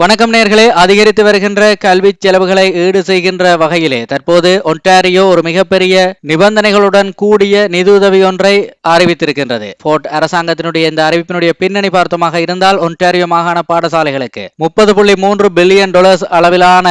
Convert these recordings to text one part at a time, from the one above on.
வணக்கம் நேர்களே. அதிகரித்து வருகின்ற கல்வி செலவுகளை ஈடு செய்கின்ற வகையிலே தற்போது ஒன்டாரியோ ஒரு மிகப்பெரிய நிபந்தனைகளுடன் கூடிய நிதியுதவி ஒன்றை அறிவித்திருக்கின்றது. போர்ட் அரசாங்கத்தினுடைய இந்த அறிவிப்பினுடைய பின்னணி பார்த்தமாக இருந்தால் ஒன்டாரியோ மாகாண பாடசாலைகளுக்கு முப்பது புள்ளி மூன்று பில்லியன் டாலர்ஸ் அளவிலான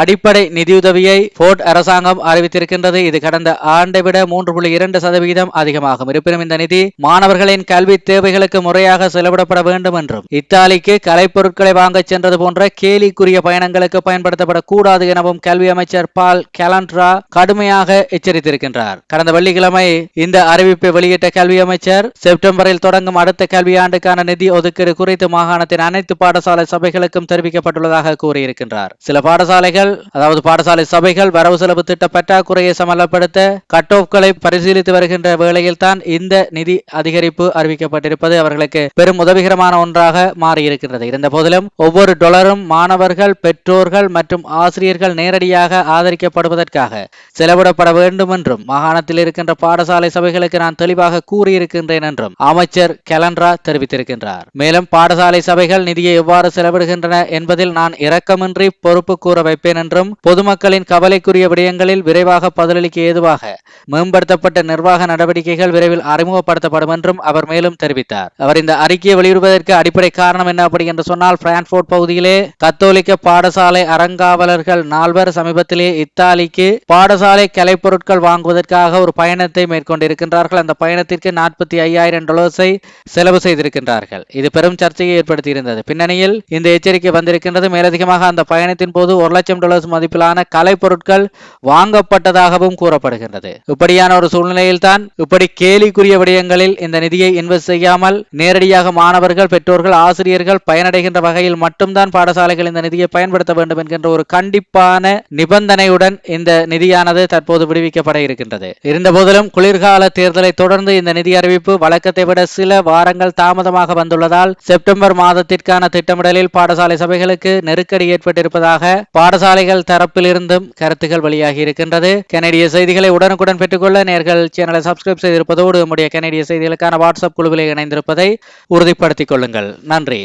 அடிப்படை நிதியுதவியை போர்ட் அரசாங்கம் அறிவித்திருக்கின்றது. இது கடந்த ஆண்டை விட மூன்று புள்ளி இரண்டு சதவிகிதம் அதிகமாகும். இருப்பினும் இந்த நிதி மாணவர்களின் கல்வி தேவைகளுக்கு முறையாக செலவிடப்பட வேண்டும் என்றும் இத்தாலிக்கு கலைப்பொருட்களை வாங்கச் சென்றது போன்ற போன்ற கேலிக்குரிய பயணங்களுக்கு பயன்படுத்தப்படக்கூடாது எனவும் கல்வி அமைச்சர் பால் கெலண்ட்ரா கடுமையாக எச்சரித்திருக்கின்றார். கடந்த வெள்ளிக்கிழமை இந்த அறிவிப்பை வெளியிட்ட கல்வி அமைச்சர் செப்டம்பரில் தொடங்கும் அடுத்த கல்வியாண்டுக்கான நிதி ஒதுக்கீடு குறித்து மாகாணத்தின் அனைத்து பாடசாலை சபைகளுக்கும் தெரிவிக்கப்பட்டுள்ளதாக கூறியிருக்கின்றார். சில பாடசாலைகள் அதாவது பாடசாலை சபைகள் வரவு செலவு திட்ட பற்றாக்குறையை சமலப்படுத்த கட் ஆஃப்களை பரிசீலித்து வருகின்ற வேளையில் தான் இந்த நிதி அதிகரிப்பு அறிவிக்கப்பட்டிருப்பது அவர்களுக்கு பெரும் உதவிகரமான ஒன்றாக மாறியிருக்கின்றது. இருந்த போதிலும் ஒவ்வொரு டொலர் டொலரும் மாணவர்கள் பெற்றோர்கள் மற்றும் ஆசிரியர்கள் நேரடியாக ஆதரிக்கப்படுவதற்காக செலவிடப்பட வேண்டும் என்றும் மாகாணத்தில் இருக்கின்ற பாடசாலை சபைகளுக்கு நான் தெளிவாக கூறியிருக்கின்றேன் என்றும் அமைச்சர் கெலன்ரா தெரிவித்திருக்கின்றார். மேலும் பாடசாலை சபைகள் நிதியை எவ்வாறு செலவிடுகின்றன என்பதில் நான் இரக்கமின்றி பொறுப்பு கூற வைப்பேன் என்றும் பொதுமக்களின் கவலைக்குரிய விடயங்களில் விரைவாக பதிலளிக்க ஏதுவாக மேம்படுத்தப்பட்ட நிர்வாக நடவடிக்கைகள் விரைவில் அறிமுகப்படுத்தப்படும் என்றும் அவர் மேலும் தெரிவித்தார். அவர் இந்த அறிக்கையை வெளியிடுவதற்கு அடிப்படை காரணம் என்ன அப்படி என்று சொன்னால் பிரான்ஃபோர்ட் பகுதியிலே கத்தோலிக்க பாடசாலை அறங்காவலர்கள் நால்வர் சமீபத்திலே இத்தாலிக்கு பாடசாலை கலைப்பொருட்கள் வாங்குவதற்காக ஒரு பயணத்தை மேற்கொண்டிருக்கின்றார்கள். அந்த பயணத்திற்கு நாற்பத்தி ஐயாயிரம் டொலர்ஸை செலவு செய்திருக்கின்றார்கள். இது பெரும் சர்ச்சையை ஏற்படுத்தியிருந்தது. பின்னணியில் இந்த எச்சரிக்கை வந்திருக்கின்றது. மேலதிகமாக அந்த பயணத்தின் போது ஒரு லட்சம் டாலர்ஸ் மதிப்பிலான கலைப்பொருட்கள் வாங்கப்பட்டதாகவும் கூறப்படுகின்றது. இப்படியான ஒரு சூழ்நிலையில் தான் இப்படி கேலிக்குரிய விடயங்களில் இந்த நிதியை இன்வெஸ்ட் செய்யாமல் நேரடியாக மாணவர்கள் பெற்றோர்கள் ஆசிரியர்கள் பயனடைகின்ற வகையில் மட்டும்தான் பாடசாலைகள் இந்த நிதியை பயன்படுத்த வேண்டும் என்கின்ற ஒரு கண்டிப்பான நிபந்தனையுடன் இந்த நிதியானது தற்போது விடுவிக்கப்பட இருக்கின்றது. இருந்தபோதிலும் குளிர்கால தேர்தலை தொடர்ந்து இந்த நிதி அறிவிப்பு வழக்கத்தை விட சில வாரங்கள் தாமதமாக வந்துள்ளதால் செப்டம்பர் மாதத்திற்கான திட்டமிடலில் பாடசாலை சபைகளுக்கு நெருக்கடி ஏற்பட்டிருப்பதாக பாடசாலைகள் தரப்பிலிருந்தும் கருத்துக்கள் வெளியாகி இருக்கின்றது. கனடிய செய்திகளை உடனுக்குடன் உடனுக்குடன் பெற்றுக்கொள்ள நேர்கள் சேனலை சப்ஸ்கிரைப் செய்திருப்பதோடு நம்முடைய கனடிய செய்திகளுக்கான வாட்ஸ்அப் குழுவில் இணைந்திருப்பதை உறுதிப்படுத்திக் கொள்ளுங்கள். நன்றி.